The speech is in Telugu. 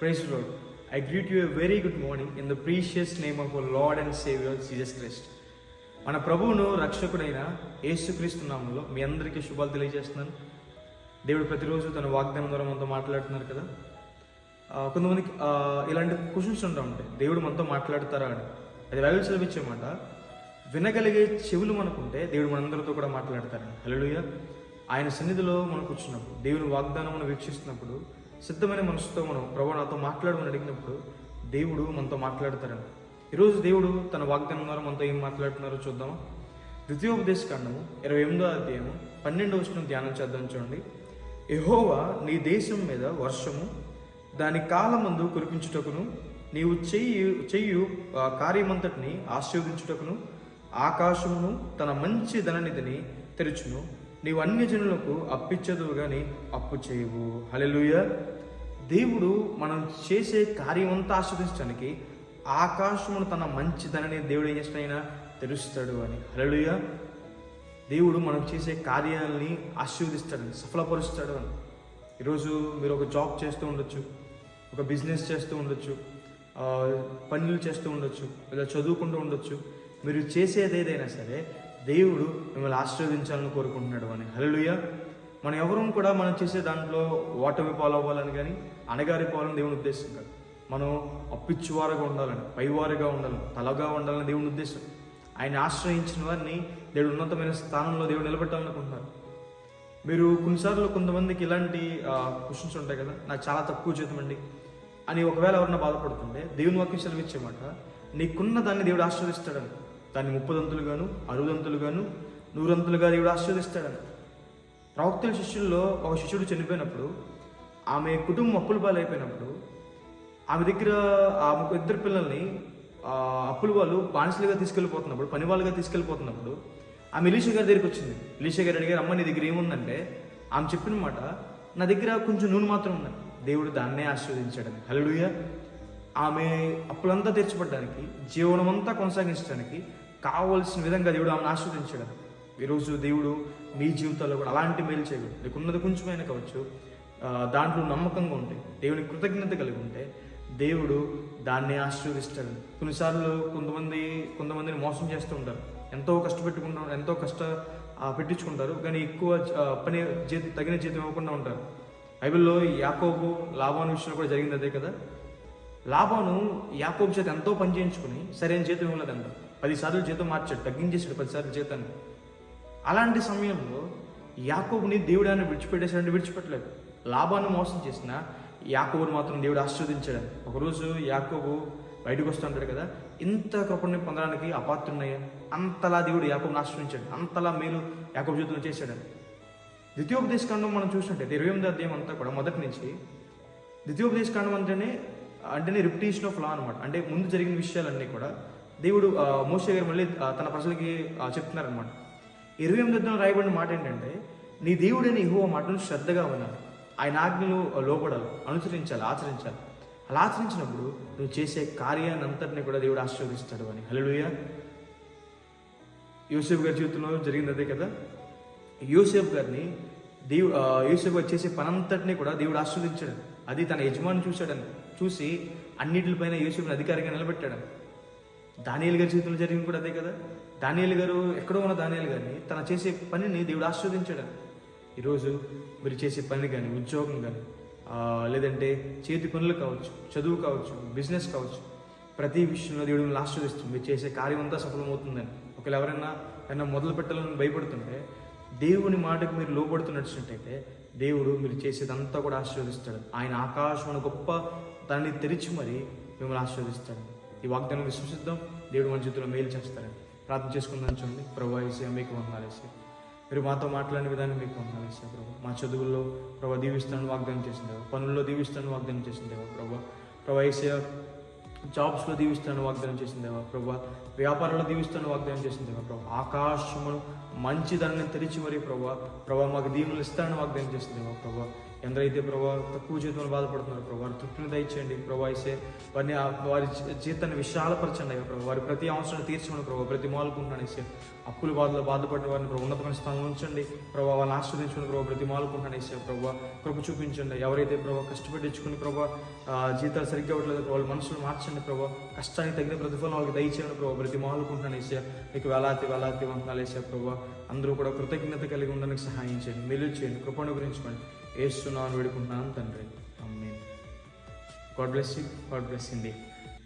Praise the I greet greet a very good morning in the precious name of lord and Lord and Savior మన ప్రభువును రక్షకుడైన యేసుక్రీస్తు నామంలో మీ అందరికీ శుభాలు తెలియజేస్తున్నాను. దేవుడు ప్రతిరోజు తన వాగ్దానం ద్వారా మనతో మాట్లాడుతున్నారు కదా. కొంతమందికి ఇలాంటి క్వశ్చన్స్ ఉంటా ఉంటాయి. దేవుడు మనతో మాట్లాడతారా అని. అది బైబిల్ సెలవిచ్చే మాట వినగలిగే చెవులు మనకుంటే దేవుడు మనందరితో కూడా మాట్లాడతారని. హల్లెలూయ. ఆయన సన్నిధిలో మనం కూర్చున్నప్పుడు దేవుని వాగ్దానం మనం వీక్షిస్తున్నప్పుడు సిద్ధమైన మనసుతో మనం ప్రభు నాతో మాట్లాడమని అడిగినప్పుడు దేవుడు మనతో మాట్లాడతారని. ఈరోజు దేవుడు తన వాగ్దానం ద్వారా మనతో ఏం మాట్లాడుతున్నారో చూద్దామా? ద్వితీయోపదేశ కాండము ఇరవై ఎనిమిదో అధ్యాయము పన్నెండవ వచ్చిన ధ్యానం చేద్దాం చూడండి. ఎహోవా నీ దేశం మీద వర్షము దాని కాలమందు కురిపించుటకును నీవు చెయ్యి చెయ్యు కార్యమంతటిని ఆశీర్వదించుటకును ఆకాశమును తన మంచి ధననిధిని తెరుచును. నీవు అన్ని జనులకు అప్పిచ్చదువు కానీ అప్పు చేయవు. హలెలుయ దేవుడు మనం చేసే కార్యం అంతా ఆస్వాదించడానికి ఆకాశమును తన మంచిదనని దేవుడు ఏం చేసినైనా తెలుస్తాడు అని. హల్లెలూయ. దేవుడు మనం చేసే కార్యాలని ఆశీర్వదిస్తాడని సఫలపరుస్తాడు అని. ఈరోజు మీరు ఒక జాబ్ చేస్తూ ఉండొచ్చు ఒక బిజినెస్ చేస్తూ ఉండొచ్చు పనులు చేస్తూ ఉండొచ్చు లేదా చదువుకుంటూ ఉండొచ్చు. మీరు చేసేది ఏదైనా సరే దేవుడు మిమ్మల్ని ఆశీర్వదించాలని కోరుకుంటున్నాడు అని. హలలుయ మనం ఎవరూ కూడా మనం చేసే దాంట్లో ఓటమి పాలవ్వాలని కానీ అణగారిపోవాలని దేవుని ఉద్దేశం కాదు. మనం అప్పిచ్చువారుగా ఉండాలని పైవారుగా ఉండాలని తలగా ఉండాలని దేవుని ఉద్దేశం. ఆయన ఆశ్రయించిన వారిని దేవుడు ఉన్నతమైన స్థానంలో దేవుడు నిలబెట్టాలనుకుంటున్నారు. మీరు కొన్నిసార్లు కొంతమందికి ఇలాంటి క్వశ్చన్స్ ఉంటాయి కదా నాకు చాలా తక్కువ జీతం అండి అని ఒకవేళ ఎవరన్నా బాధపడుతుంటే దేవుని వాక్యం సెలవిచ్చేమాట నీకున్న దాన్ని దేవుడు ఆశీర్వదిస్తాడని. దాన్ని ముప్పదంతులుగాను అరుదంతులుగాను నూరంతులుగా దేవుడు ఆశీర్వదిస్తాడని. ప్రవక్తల శిష్యుల్లో ఒక శిష్యుడు చనిపోయినప్పుడు ఆమె కుటుంబం అప్పుల పాలైపోయినప్పుడు ఆమె దగ్గర ఆ ఇద్దరు పిల్లల్ని అప్పుల వాళ్ళు బానిసలుగా తీసుకెళ్ళిపోతున్నప్పుడు పని వాళ్ళుగా తీసుకెళ్ళిపోతున్నప్పుడు ఆమె ఎలీషా గారి దగ్గరికి వచ్చింది. ఎలీషా గారు అడిగారు అమ్మ నీ దగ్గర ఏముందంటే ఆమె చెప్పిన మాట నా దగ్గర కొంచెం నూనె మాత్రం ఉన్నాయి దేవుడు దాన్నే ఆశీర్వదించాడని. హల్లెలూయా. ఆమె అప్పులంతా తీర్చబడడానికి జీవనం అంతా కొనసాగించడానికి కావలసిన విధంగా దేవుడు ఆమెను ఆశీర్వదించాడని ఈరోజు దేవుడు మీ జీవితాల్లో కూడా అలాంటి మేలు చేయగలడు. నీకున్నది కొంచెమైనా కావచ్చు దాంట్లో నమ్మకంగా ఉంటే దేవుని కృతజ్ఞత కలిగి ఉంటే దేవుడు దాన్ని ఆశీర్వదిస్తాడు. కొన్నిసార్లు కొంతమంది కొంతమందిని మోసం చేస్తూ ఉంటారు. ఎంతో కష్టపెట్టుకుంటారు ఎంతో కష్ట పెట్టించుకుంటారు కానీ ఎక్కువ పని జీతం తగిన జీతం ఇవ్వకుండా ఉంటారు. బైబిల్లో యాకోబు లాభాన్ని విషయంలో కూడా జరిగింది అదే కదా? లాభాను యాకోబు చేత ఎంతో పని చేయించుకుని సరైన జీతం ఇవ్వలేదంట. పదిసార్లు జీతం మార్చాడు తగ్గించేసాడు పదిసార్లు జీతాన్ని. అలాంటి సమయంలో యాకోబుని దేవుడు ఆయన విడిచిపెట్టేసాడంటే విడిచిపెట్టలేదు. లాభాన్ని మోసం చేసిన యాకోబుని మాత్రం దేవుడు ఆశీర్వదించాడు. ఒకరోజు యాకోబు బయటకు వస్తుంటాడు కదా ఇంత కృపణని పొందడానికి అపాత్రున్నాయా అంతలా దేవుడు యాకోబుని ఆశ్రయించాడు అంతలా మేలు యాకోబు జీవితంలో చేశాడని ద్వితీయోపదేశ కాండం మనం చూస్తుంటే ఇరవై ఎనిమిది అధ్యాయం అంతా కూడా మొదటి నుంచి ద్వితీయోపదేశ కాండం అంటేనే అంటేనే రిపిటేషన్ ఆఫ్ లా అనమాట అంటే ముందు జరిగిన విషయాలన్నీ కూడా దేవుడు మోసే మోషే గారు మళ్ళీ తన ప్రజలకి చెప్తున్నారనమాట ఇరవై ఎనిమిది రాయబడిన మాట ఏంటంటే నీ దేవుడైన ఇహో మాటను శ్రద్ధగా ఉన్నాడు ఆయన ఆజ్ఞలు లోపడాలి అనుసరించాలి ఆచరించాలి. అలా ఆచరించినప్పుడు నువ్వు చేసే కార్యాన్ని అంతటిని కూడా దేవుడు ఆశీర్వదిస్తాడు అని. హలోయ యూసేఫ్ గారి జీవితంలో జరిగింది అదే కదా. యూసేఫ్ గారిని దేవు యూసేఫ్ గారు చేసే పనంతటిని కూడా దేవుడు ఆశీర్వదించాడు. అది తన యజమాని చూశాడని. చూసి అన్నిటిపైన యూసేఫ్ని అధికారిగా నిలబెట్టాడని. దానియల్ గారి జీవితంలో జరిగింది కూడా అదే కదా? దానియల్ గారు ఎక్కడో ఉన్న దానియల్ గారిని తన చేసే పనిని దేవుడు ఆస్వాదించాడని. ఈరోజు మీరు చేసే పని కానీ ఉద్యోగం కానీ లేదంటే చేతి పనులు కావచ్చు చదువు కావచ్చు బిజినెస్ కావచ్చు ప్రతి విషయంలో దేవుడు మిమ్మల్ని ఆస్వాదిస్తుంది. మీరు చేసే కార్యం అంతా సఫలమవుతుందని. ఒకవేళ ఎవరైనా ఏమైనా మొదలు పెట్టాలని భయపడుతుంటే దేవుని మాటకు మీరు లోబడుతున్నట్టయితే దేవుడు మీరు చేసేదంతా కూడా ఆశీర్వదిస్తాడు. ఆయన ఆకాశం గొప్ప దాన్ని తెరిచి మరి మిమ్మల్ని ఆశీర్వదిస్తాడు. ఈ వాగ్దానం విశ్వసిద్దాం. దేవుడు మన జీవితంలో మేలు చేస్తారని ప్రార్థన చేసుకుందాం చూడండి. ప్రభా ఏసే మీకు వందాలేసి మీరు మాతో మాట్లాడిన విధానం మీకు వందనాలు ప్రభు. మా చదువుల్లో ప్రభా దీవిస్తాను వాగ్దానం చేసిందేవా పనుల్లో దీవిస్తాను వాగ్దానం చేసిందేవా ప్రభు. ప్రభా ఏసే జాబ్స్లో దీవిస్తాను వాగ్దానం చేసిందేవా ప్రభు. వ్యాపారంలో దీవిస్తాను వాగ్దానం చేసిందేవా ప్రభు. ఆకాశమును మంచి దాన్ని తెరిచి మరి ప్రభు. ప్రభా మాకు దీవులు ఇస్తాను వాగ్దానం చేసిందేవా ప్రభు. ఎందరైతే ప్రభావ తక్కువ జీతంలో బాధపడుతున్నారు ప్రభు వారి తృప్తిని దయచేయండి. ప్రభా ఇసే వారిని వారి జీతాన్ని విశాలపరచండి అయ్యా ప్రభు. వారి ప్రతి అవసరాన్ని తీర్చమని ప్రభావ ప్రతి మాలుకుంటున్నాను ఇసే అప్పుల బాధలో బాధపడిన వారిని ప్రభు ఉన్నతమైన స్థానంలో ఉంచండి. ప్రభావ వాళ్ళని ఆశ్రదించుకుని ప్రభావ ప్రతి మాలుకుంటున్నాను ఇసే ప్రభు. కృప చూపించండి. ఎవరైతే ప్రభావ కష్టపెట్టించుకుని ప్రభా జీతాలు సరిగ్గా ఇవ్వట్లేదు వాళ్ళ మనసులు మార్చండి ప్రభావ కష్టానికి తగిన ప్రతిఫలం వాళ్ళకి దయచేయండి ప్రభావ ప్రతి మాలుకుంటున్నాను ఇసే మీకు వేలాతి వేలాతి వందనాలు వేసే ప్రభావ అందరూ కూడా కృతజ్ఞత కలిగి ఉండడానికి సహాయం చేయండి. మెలు చేయండి. కృపను గురించుకోండి వేస్తున్నాను వేడుకుంటున్నాను తండ్రి. God bless you. God bless India